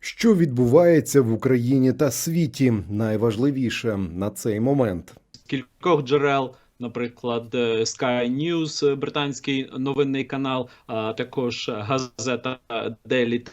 Що відбувається в Україні та світі? Найважливіше на цей момент. кількох джерел, наприклад, е, Sky News, е, британський новинний канал, а також газета Daily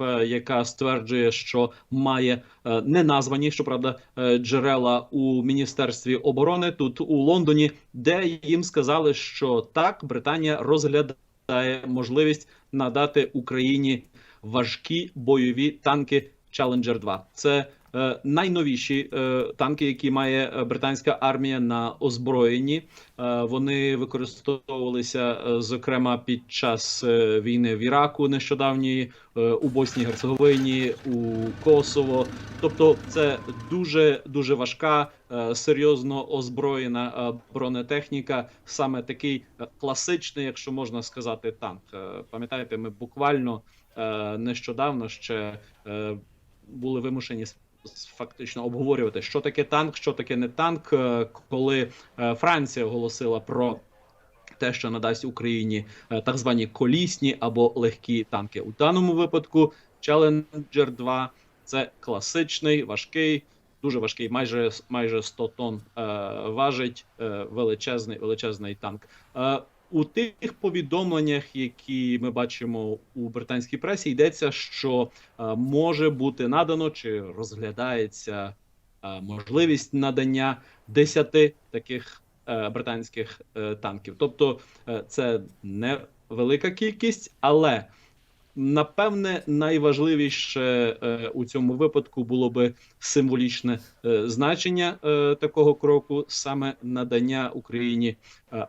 е, яка стверджує, що має е, неназвані, щоправда, е, джерела у міністерстві оборони тут у Лондоні, де їм сказали, що так Британія розглядає можливість надати Україні важкі бойові танки Challenger 2. Це е, найновіші е, танки, які має е, британська армія на озброєнні. Е, вони використовувалися е, зокрема під час е, війни в Іраку нещодавньої, е, у Боснії Герцеговині, у Косово. Тобто, це дуже дуже важка, е, серйозно озброєна е, бронетехніка, саме такий класичний, якщо можна сказати, танк. Пам'ятаєте, ми буквально нещодавно ще е, були вимушені фактично обговорювати, що таке танк, що таке не танк, е, коли е, Франція оголосила про. Те, що надасть Україні е, так звані колісні або легкі танки. У даному випадку Challenger 2 це класичний, важкий, дуже важкий, майже майже 100 тонн е, важить е, величезний величезний танк. Е, у тих повідомленнях, які ми бачимо у британській пресі, йдеться, що е, може бути надано чи розглядається е, можливість надання 10 таких е, британських танків. Тобто це не велика кількість, але напевне найважливіше е, у цьому випадку було би символічне е, значення е, такого кроку, саме надання Україні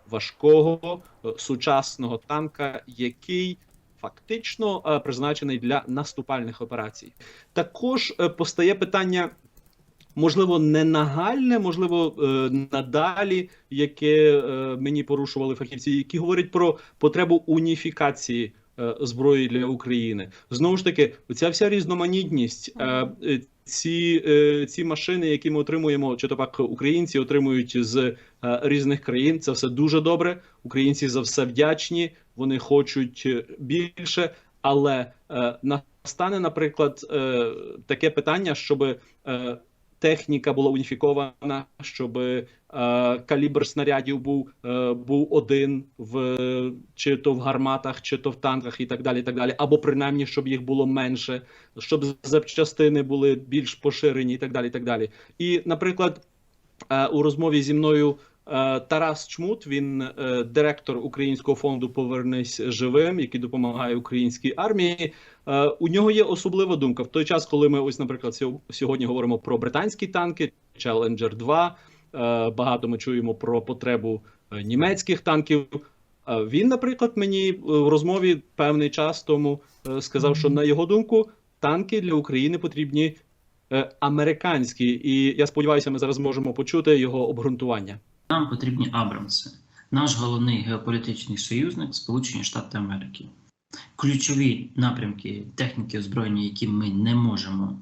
важкого сучасного танка, який фактично призначений для наступальних операцій. Також постає питання. Можливо, не нагальне, можливо, надалі, яке мені порушували фахівці, які говорять про потребу уніфікації зброї для України. Знову ж таки, ця вся різноманітність, е, е, ці, е, ці машини, які ми отримуємо, чи то пак українці отримують з е, різних країн, це все дуже добре. Українці за все вдячні, вони хочуть е, більше, але е, настане, наприклад, е, таке питання, щоб е, техніка була уніфікована, щоб е, калібр снарядів був, е, був один в чи то в гарматах, чи то в танках, і так далі. і так далі, Або принаймні, щоб їх було менше, щоб запчастини були більш поширені, і так далі. І, так далі. і наприклад, е, у розмові зі мною. Е, Тарас Чмут, він е, директор Українського фонду Повернись живим, який допомагає українській армії. Е, У нього є особлива думка в той час, коли ми ось, наприклад, сьо- сьогодні говоримо про британські танки, Challenger 2, е, Багато ми чуємо про потребу німецьких танків. Він, наприклад, мені в розмові певний час тому сказав, що на його думку танки для України потрібні американські, і я сподіваюся, ми зараз можемо почути його обґрунтування. Нам потрібні Абрамси. Наш головний геополітичний союзник Сполучені Штати Америки. Ключові напрямки техніки озброєння, які ми не можемо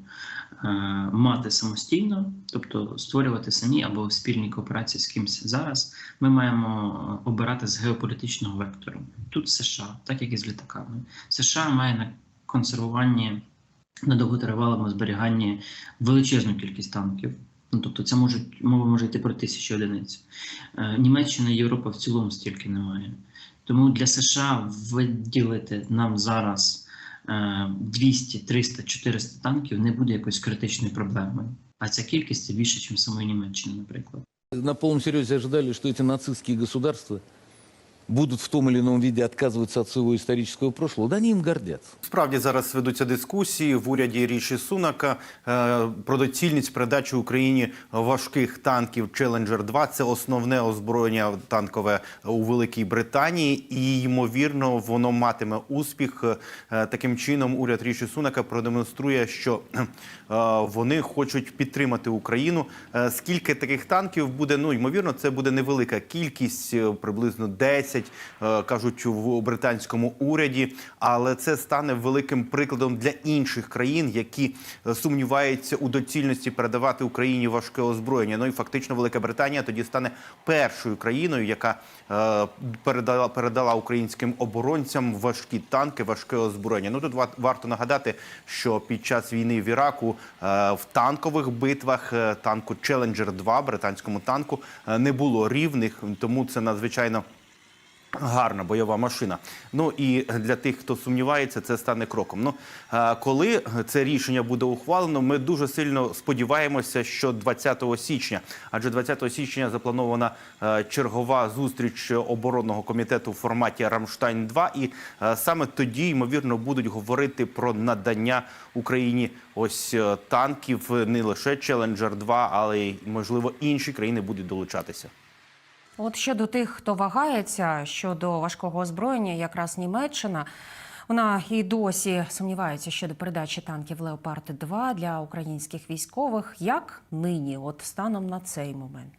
е, мати самостійно, тобто створювати самі або в спільній кооперації з кимось зараз, ми маємо е, обирати з геополітичного вектору. Тут США, так як і з літаками. США має на консервуванні на довготривалому зберіганні величезну кількість танків. Ну, тобто це можуть мова може йти про тисячі одиниць. Е, Німеччина і Європа в цілому стільки немає. Тому для США виділити нам зараз е, 200, 300, 400 танків не буде якоюсь критичною проблемою. А ця кількість це більше, ніж самої Німеччини, наприклад. На повному серйозі ожидали, что нацистські нацистские государства будут в том или ином виде отказываться от своего исторического прошлого. Да они им гордятся. Справді зараз ведуться дискусії в уряді Ріші Сунака е, про доцільність передачі Україні важких танків Challenger 2 Це основне озброєння танкове у Великій Британії, і ймовірно воно матиме успіх. Е, Таким чином, уряд Ріші Сунака продемонструє, що е, вони хочуть підтримати Україну. Е, Скільки таких танків буде? Ну ймовірно, це буде невелика кількість, е, приблизно 10 F-16, е, кажуть в британському уряді. Але це стане великим прикладом для інших країн, які е, сумніваються у доцільності передавати Україні важке озброєння. Ну і фактично Велика Британія тоді стане першою країною, яка е, передала передала українським оборонцям важкі танки, важке озброєння. Ну тут ва- варто нагадати, що під час війни в Іраку в танкових битвах танку Challenger 2 британському танку не було рівних, тому це надзвичайно. Гарна бойова машина. Ну і для тих, хто сумнівається, це стане кроком. Ну е, коли це рішення буде ухвалено, ми дуже сильно сподіваємося, що 20 січня, адже 20 січня запланована е, чергова зустріч оборонного комітету в форматі Рамштайн 2 і е, саме тоді ймовірно будуть говорити про надання Україні ось танків не лише Challenger 2, але й можливо інші країни будуть долучатися. От щодо тих, хто вагається щодо важкого озброєння, якраз Німеччина. Вона і досі сумнівається щодо передачі танків Леопард 2 для українських військових. Як нині, от станом на цей момент?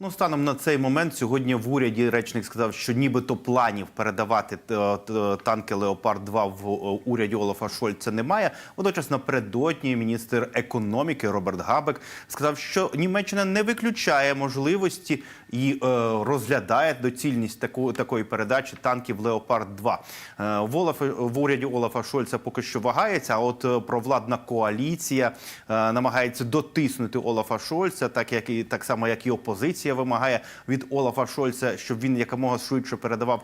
Ну, станом на цей момент сьогодні в уряді речник сказав, що нібито планів передавати е, танки Леопард 2 в е, уряді Олафа Шольца немає. Водночас напередодні міністр економіки Роберт Габек сказав, що Німеччина не виключає можливості і е, розглядає доцільність таку, такої передачі танків Леопард 2 Е, в, Олаф, в уряді Олафа Шольца поки що вагається. А от е, провладна коаліція намагається дотиснути Олафа Шольца, так як і так само, як і опозиція вимагає від Олафа Шольца, щоб він якомога швидше передавав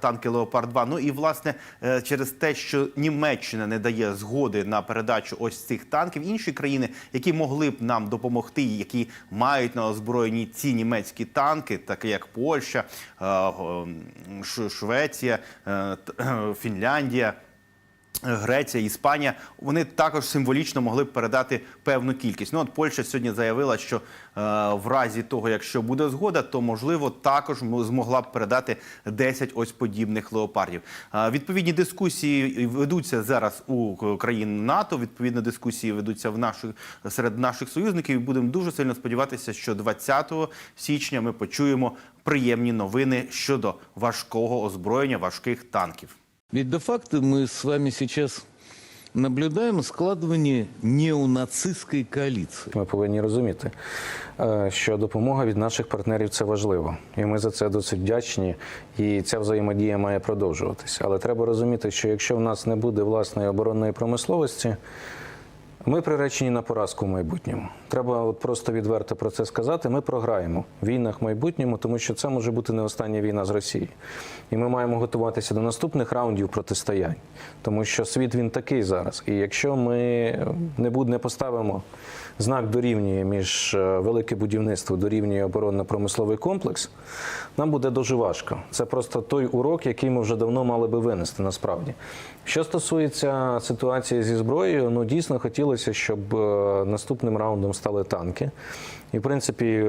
танки Леопард 2 Ну і власне через те, що Німеччина не дає згоди на передачу ось цих танків, інші країни, які могли б нам допомогти, які мають на озброєнні ці німецькі танки, такі як Польща, е, Швеція, е, Фінляндія. Греція, Іспанія, вони також символічно могли б передати певну кількість. Ну от Польща сьогодні заявила, що е, в разі того, якщо буде згода, то можливо також змогла б передати 10 ось подібних леопардів. Е, відповідні дискусії ведуться зараз у країн НАТО. Відповідні дискусії ведуться в наших серед наших союзників. І будемо дуже сильно сподіватися, що 20 січня ми почуємо приємні новини щодо важкого озброєння, важких танків. Ведь де-факто мы с вами сейчас наблюдаем складывание неонацистской коалиции. Ми повинні розуміти, е, що допомога від наших партнерів це важливо, і ми за це досить вдячні. І ця взаємодія має продовжуватися. Але треба розуміти, що якщо в нас не буде власної оборонної промисловості, ми приречені на поразку в майбутньому. Треба от просто відверто про це сказати. Ми програємо в війнах в майбутньому, тому що це може бути не остання війна з Росією. І ми маємо готуватися до наступних раундів протистоянь, тому що світ він такий зараз. І якщо ми не буде, не поставимо знак дорівнює між е, велике будівництво дорівнює оборонно-промисловий комплекс, нам буде дуже важко. Це просто той урок, який ми вже давно мали би винести насправді. Що стосується ситуації зі зброєю, ну дійсно хотілося, щоб е, наступним раундом стали танки. І, в принципі,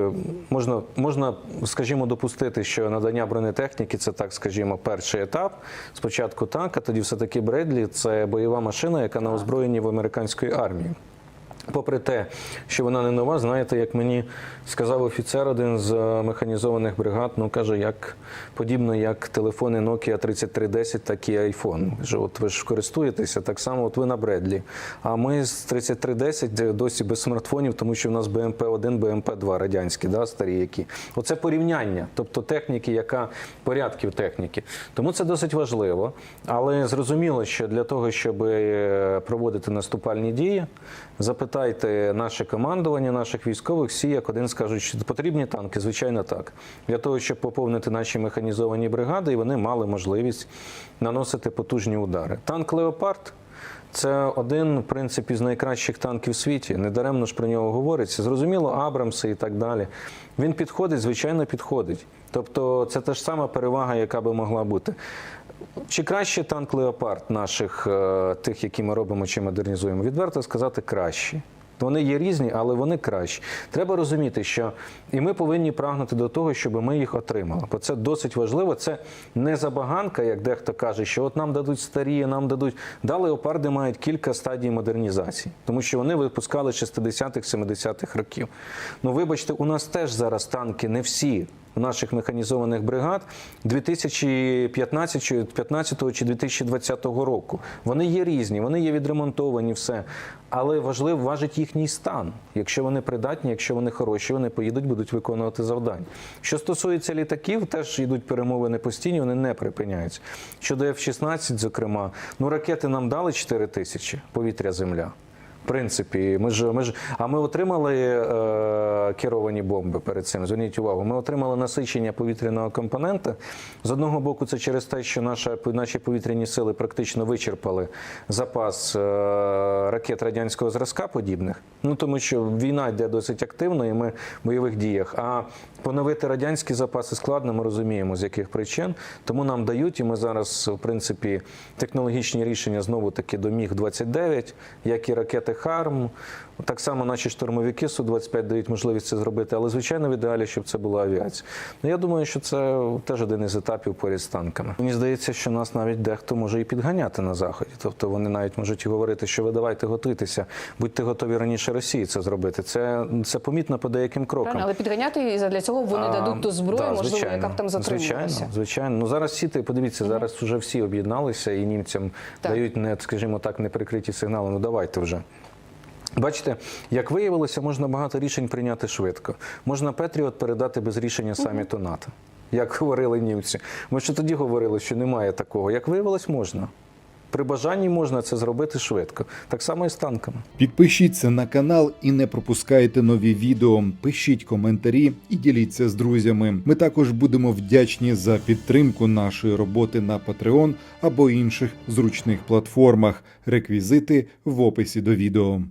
можна, можна, скажімо, допустити, що надання бронетехніки це так, скажімо, перший етап. Спочатку танк, а тоді все-таки Бредлі це бойова машина, яка на озброєнні в американської армії. Попри те, що вона не нова, знаєте, як мені сказав офіцер один з е, механізованих бригад, ну каже, як подібно як телефони Nokia 3310, так і iPhone. Каже, От ви ж користуєтеся так само, от ви на Бредлі. А ми з 3310 досі без смартфонів, тому що в нас БМП-1, БМП-2 радянські, да, старі які. Оце порівняння, тобто техніки, яка порядків техніки. Тому це досить важливо. Але зрозуміло, що для того, щоб е, проводити наступальні дії, запитайте наше командування, наших військових, всі як один скажуть, що потрібні танки, звичайно, так. Для того, щоб поповнити наші механізовані бригади, і вони мали можливість наносити потужні удари. Танк Леопард. Це один, в принципі, з найкращих танків в світі. Недаремно ж про нього говориться. Зрозуміло, Абрамси і так далі. Він підходить, звичайно, підходить. Тобто це та ж сама перевага, яка би могла бути. Чи краще танк Леопард наших, е, тих, які ми робимо чи модернізуємо? Відверто сказати, краще. Вони є різні, але вони кращі. Треба розуміти, що і ми повинні прагнути до того, щоб ми їх отримали. Бо це досить важливо. Це не забаганка, як дехто каже, що от нам дадуть старі, нам дадуть. Да, леопарди мають кілька стадій модернізації, тому що вони випускали 60-х, 70-х років. Ну, вибачте, у нас теж зараз танки не всі. Наших механізованих бригад 2015 чи 15 чи 2020 року. Вони є різні, вони є відремонтовані, все. Але важливо важить їхній стан. Якщо вони придатні, якщо вони хороші, вони поїдуть, будуть виконувати завдання. Що стосується літаків, теж йдуть перемовини постійні, вони не припиняються. Щодо F-16, зокрема, ну ракети нам дали 4 тисячі повітря-земля. Принципі, ми ж ми ж. А ми отримали е, керовані бомби перед цим. Зверніть увагу, ми отримали насичення повітряного компонента. З одного боку, це через те, що наша наші повітряні сили практично вичерпали запас е, ракет радянського зразка подібних. Ну тому що війна йде досить активно, і ми в бойових діях. А поновити радянські запаси складно, ми розуміємо, з яких причин. Тому нам дають, і ми зараз, в принципі, технологічні рішення знову таки до Міг 29 як і ракети Харм. Так само наші штурмовики Су-25 дають можливість це зробити, але звичайно в ідеалі, щоб це була авіація. Ну я думаю, що це теж один із етапів поряд з танками. Мені здається, що нас навіть дехто може і підганяти на заході. Тобто вони навіть можуть і говорити, що ви давайте готуйтеся, будьте готові раніше Росії це зробити. Це, це помітно по деяким крокам. Правильно, але підганяти і задля цього вони А, дадуть ту зброю, да, можливо, звичайно, яка б там затримувалася. Звичайно, звичайно. Ну зараз всі ти подивіться, зараз вже всі об'єдналися і німцям Так. дають не, скажімо так, неприкриті сигнали. Ну давайте вже. Бачите, як виявилося, можна багато рішень прийняти швидко. Можна Петріот передати без рішення саміту НАТО, як говорили німці. Ми ще тоді говорили, що немає такого. Як виявилось, можна. При бажанні можна це зробити швидко. Так само і з танками. Підпишіться на канал і не пропускайте нові відео. Пишіть коментарі і діліться з друзями. Ми також будемо вдячні за підтримку нашої роботи на Patreon або інших зручних платформах. Реквізити в описі до відео.